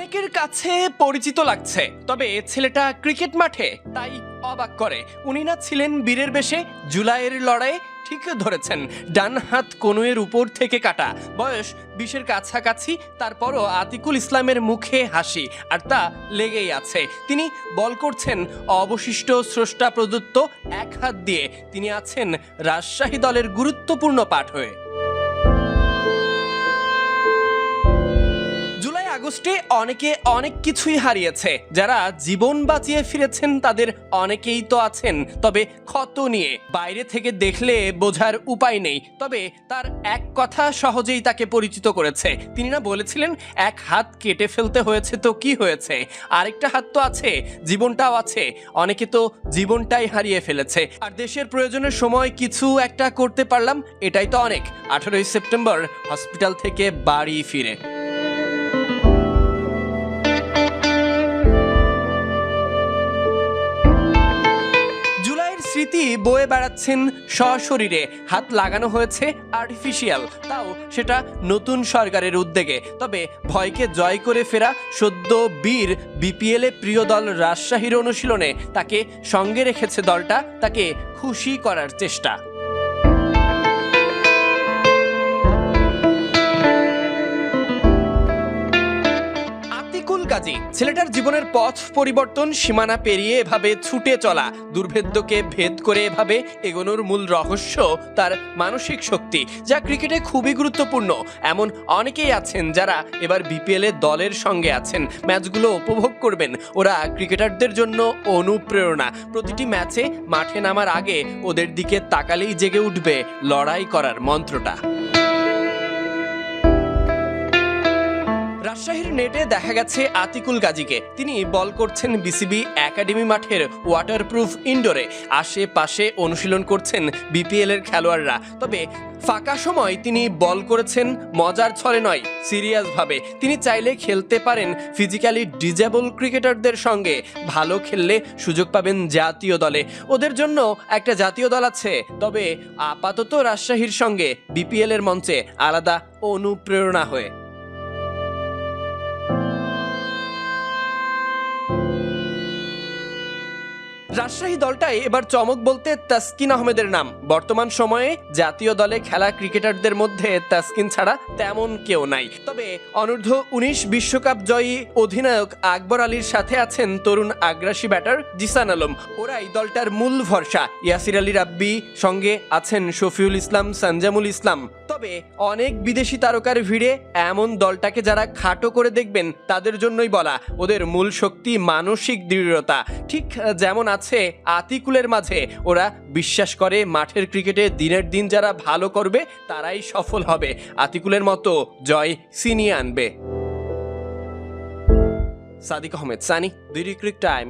অনেকের কাছে পরিচিত লাগছে, তবে ছেলেটা ক্রিকেট মাঠে, তাই অবাক করে। উনি না ছিলেন বীরের বেশে, জুলাইয়ের লড়াইয়ে ঠিক ধরেছেন। ডান হাত কনুয়ের উপর থেকে কাটা। বয়স বিশের কাছাকাছি, তারপরও আতিকুল ইসলামের মুখে হাসি, আর তা লেগেই আছে। তিনি বল করছেন অবশিষ্ট স্রষ্টা প্রদত্ত এক হাত দিয়ে। তিনি আছেন রাজশাহী দলের গুরুত্বপূর্ণ পাঠ হয়ে। আগস্টে অনেকে অনেক কিছুই হারিয়েছে। যারা জীবন বাঁচিয়ে ফিরেছেন, তাদের অনেকেই তো আছেন। তবে ক্ষত নিয়ে বাইরে থেকে দেখলে বোঝার উপায় নেই। তবে তার এক কথা সহজেই তাকে পরিচিত করেছে। তিনি না বলেছিলেন, এক হাত কেটে ফেলতে হয়েছে তো কি হয়েছে? আরেকটা হাত তো আছে, জীবনটাও আছে। অনেকে তো জীবনটাই হারিয়ে ফেলেছে। আর দেশের প্রয়োজনের সময় কিছু একটা করতে পারলাম, এটাই তো অনেক। আঠারোই সেপ্টেম্বর হসপিটাল থেকে বাড়ি ফিরে। স্মৃতি বয়ে বেড়াচ্ছেন সশরীরে। হাত লাগানো হয়েছে আর্টিফিশিয়াল তাও সেটা নতুন সরকারের উদ্যোগে। তবে ভয়কে জয় করে ফেরা সদ্য বীর বিপিএলে প্রিয় দল রাজশাহীর অনুশীলনে। তাকে সঙ্গে রেখেছে দলটা, তাকে খুশি করার চেষ্টা। কাজী ছেলেটার জীবনের পথ পরিবর্তন, সীমানা পেরিয়ে এভাবে ছুটে চলা, দুর্ভেদ্যকে ভেদ করে এভাবে এগোনোর মূল রহস্য তার মানসিক শক্তি, যা ক্রিকেটে খুবই গুরুত্বপূর্ণ। এমন অনেকেই আছেন যারা এবার বিপিএল এ দলের সঙ্গে আছেন। ম্যাচগুলো উপভোগ করবেন। ওরা ক্রিকেটারদের জন্য অনুপ্রেরণা। প্রতিটি ম্যাচে মাঠে নামার আগে ওদের দিকে তাকালেই জেগে উঠবে লড়াই করার মন্ত্রটা। রাজশাহীর নেটে দেখা গেছে আতিকুল গাজীকে। তিনি বল করছেন বিসিবি একাডেমি মাঠের ওয়াটারপ্রুফ ইনডোরে আশেপাশে অনুশীলন করছেন বিপিএল এর খেলোয়াড়রা। তবে ফাঁকা সময় তিনি বল করেছেন মজার ছলে নয় সিরিয়াস ভাবে। তিনি চাইলে খেলতে পারেন ফিজিক্যালি ডিজেবল ক্রিকেটারদের সঙ্গে। ভালো খেললে সুযোগ পাবেন জাতীয় দলে। ওদের জন্য একটা জাতীয় দল আছে। তবে আপাতত রাজশাহীর সঙ্গে বিপিএল এর মঞ্চে আলাদা অনুপ্রেরণা হয়ে। রাজশাহী দলটাই এবার চমক বলতে তাসকিন আহমেদের নাম। বর্তমান সময়ে জাতীয় দলে খেলা ক্রিকেটারদের মধ্যে তাসকিন ছাড়া তেমন কেউ নাই। তবে অনূর্ধ্ব উনিশ বিশ্বকাপ জয়ী অধিনায়ক আকবর আলীর সাথে আছেন তরুণ আগ্রাসী ব্যাটার জিসান আলম। ওরাই দলটার মূল ভরসা। ইয়াসির আলী রাব্বি সঙ্গে আছেন শফিউল ইসলাম সঞ্জামুল ইসলাম। তবে অনেক বিদেশি তারকার ভিড়ে এমন দলটাকে যারা খাটো করে দেখবেন, তাদের জন্যই বলা, ওদের মূল শক্তি মানসিক দৃঢ়তা। ঠিক যেমন আছে আতিকুলের মাঝে, ওরা বিশ্বাস করে মাঠের ক্রিকেটে দিনের দিন যারা ভালো করবে, তারাই সফল হবে। আতিকুলের মতো জয় সিনিয়ে আনবে। Sadiq Ahmed, Sunny BD crick time.